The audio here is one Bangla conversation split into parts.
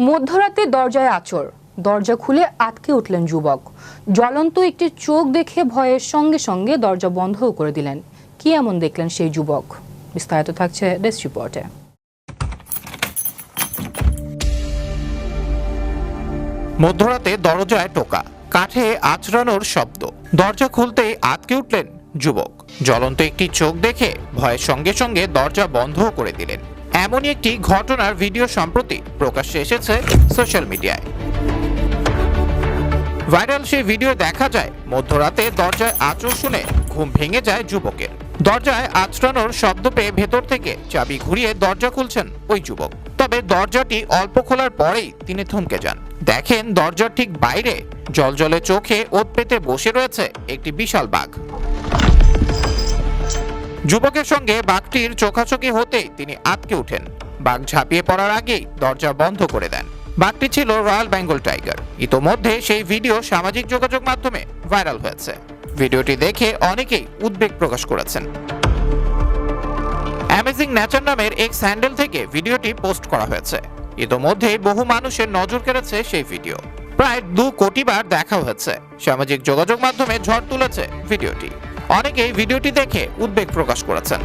মধ্যরাতে দরজায় আচর। দরজা খুলে আটকে উঠলেন যুবক। জ্বলন্ত একটি চোখ দেখে ভয়ের সঙ্গে সঙ্গে দরজা বন্ধও করে দিলেন। কি এমন দেখলেন সেই যুবক? বিস্তারিত থাকছে ডেস্ক রিপোর্টে। মধ্যরাতে দরজায় টোকা, কাঠে আচড়ানোর শব্দ। দরজা খুলতেই আটকে উঠলেন যুবক। জ্বলন্ত একটি চোখ দেখে ভয়ের সঙ্গে সঙ্গে দরজা বন্ধও করে দিলেন। এমনই একটি ঘটনার ভিডিও সম্প্রতি প্রকাশ্যে এসেছে সোশ্যাল মিডিয়ায়। ভাইরাল সেই ভিডিও দেখা যায়, মধ্যরাতে দরজায় আঁচড় শুনে ঘুম ভেঙে যায় যুবকের। দরজায় আঁচড়ানোর শব্দ পেয়ে ভেতর থেকে চাবি ঘুরিয়ে দরজা খুলছেন ওই যুবক। তবে দরজাটি অল্প খোলার পরেই তিনি থমকে যান। দেখেন দরজার ঠিক বাইরে জলজলে চোখে ওত পেতে বসে রয়েছে একটি বিশাল বাঘ। যুবকের সঙ্গে বাঘটির চোখাচোখি হতেই তিনি আটকে ওঠেন। বাঘ ঝাঁপিয়ে পড়ার আগেই দরজা বন্ধ করে দেন। বাঘটি ছিল রয়্যাল বেঙ্গল টাইগার। ইতোমধ্যে সেই ভিডিও সামাজিক যোগাযোগ মাধ্যমে ভাইরাল হয়েছে। ভিডিওটি দেখে অনেকেই উদ্বেগ প্রকাশ করেছেন। অ্যামেজিং নেচার নামের এক স্যান্ডেল থেকে ভিডিওটি পোস্ট করা হয়েছে। ইতোমধ্যে বহু মানুষের নজর কেড়েছে সেই ভিডিও। প্রায় দু কোটি বার দেখা হয়েছে। সামাজিক যোগাযোগ মাধ্যমে ঝড় তুলেছে ভিডিওটি। অনেকেই ভিডিওটি দেখে উদ্বেগ প্রকাশ করেছেন।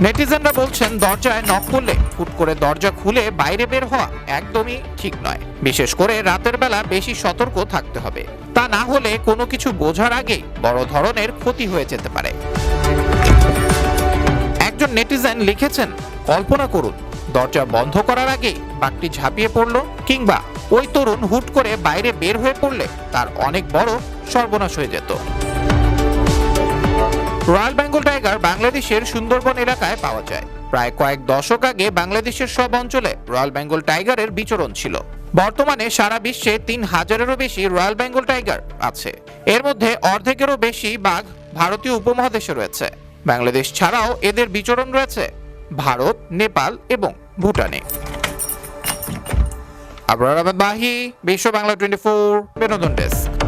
নেটিজেনরা বলছেন, দরজায় নক করলে হুট করে দরজা খুলে বাইরে বের হওয়া একদমই ঠিক নয়। বিশেষ করে রাতের বেলা বেশি সতর্ক থাকতে হবে। তা না হলে কোনো কিছু বোঝার আগেই বড় ধরনের ক্ষতি হয়ে যেতে পারে। একজন নেটিজেন লিখেছেন, কল্পনা করুন, দরজা বন্ধ করার আগেই বাঘটি ঝাঁপিয়ে পড়ল কিংবা ওই তরুণ হুট করে বাইরে বের হয়ে পড়লে তার অনেক বড় সর্বনাশ হয়ে যেত। রয়্যাল বেঙ্গল টাইগার বাংলাদেশের সুন্দরবন এলাকায় পাওয়া যায়। প্রায় কয়েক দশক আগে বাংলাদেশের সব অঞ্চলে রয়্যাল বেঙ্গল টাইগারের বিচরণ ছিল। বর্তমানে সারা বিশ্বে তিন হাজারেরও বেশি রয়্যাল বেঙ্গল টাইগার আছে। এর মধ্যে অর্ধেকেরও বেশি বাঘ ভারতীয় উপমহাদেশে রয়েছে। বাংলাদেশ ছাড়াও এদের বিচরণ রয়েছে ভারত, নেপাল এবং ভুটানে। আবরার আহমেদ বাহি বিশ্ব বাংলা টোয়েন্টি ফোর, বিনোদন ডেস্ক।